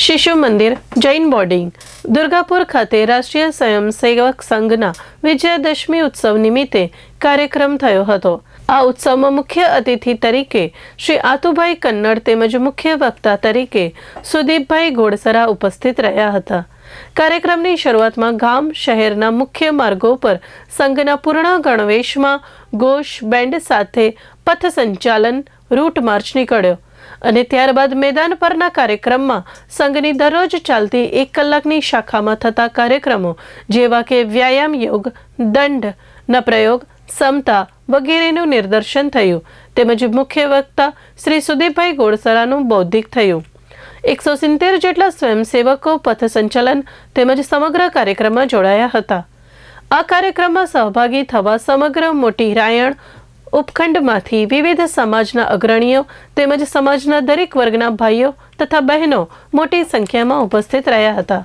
શિશુ મંદિર, જૈન બોર્ડિંગ, દુર્ગાપુર ખાતે રાષ્ટ્રીય સ્વયંસેવક સંઘના વિજયાદશમી ઉત્સવ નિમિત્તે કાર્યક્રમ થયો હતો. આ ઉત્સવમાં મુખ્ય અતિથિ તરીકે શ્રી આતુભાઈ કન્નડ તેમજ મુખ્ય વક્તા તરીકે સુદીપભાઈ ઘોડસરા ઉપસ્થિત રહ્યા હતા. કાર્યક્રમની શરૂઆતમાં ગામ શહેરના મુખ્ય માર્ગો પર સંઘના પૂર્ણ ગણવેશમાં ઘોષ બેન્ડ સાથે પથ સંચાલન રૂટ માર્ચ નીકળ્યો. અને ત્યારબાદ મેદાન પરના કાર્યક્રમમાં સંઘની દરરોજ ચાલતી એક કલાકની શાખામાં થતા કાર્યક્રમો, જેવા કે વ્યાયામ યોગ, દંડ ના પ્રયોગ સમતા વગેરેનું નિદર્શન થયું. તેમજ મુખ્ય વક્તા શ્રી સુદીપભાઈ ગોળસરાનું બૌદ્ધિક થયું. એકસો સિત્તેર જેટલા સ્વયંસેવકો પથ સંચાલન તેમજ સમગ્ર કાર્યક્રમમાં જોડાયા હતા. આ કાર્યક્રમમાં સહભાગી થવા સમગ્ર મોટી રાયણ ઉપખંડમાંથી વિવિધ સમાજના અગ્રણીઓ તેમજ સમાજના દરેક વર્ગના ભાઈઓ તથા બહેનો મોટી સંખ્યામાં ઉપસ્થિત રહ્યા હતા.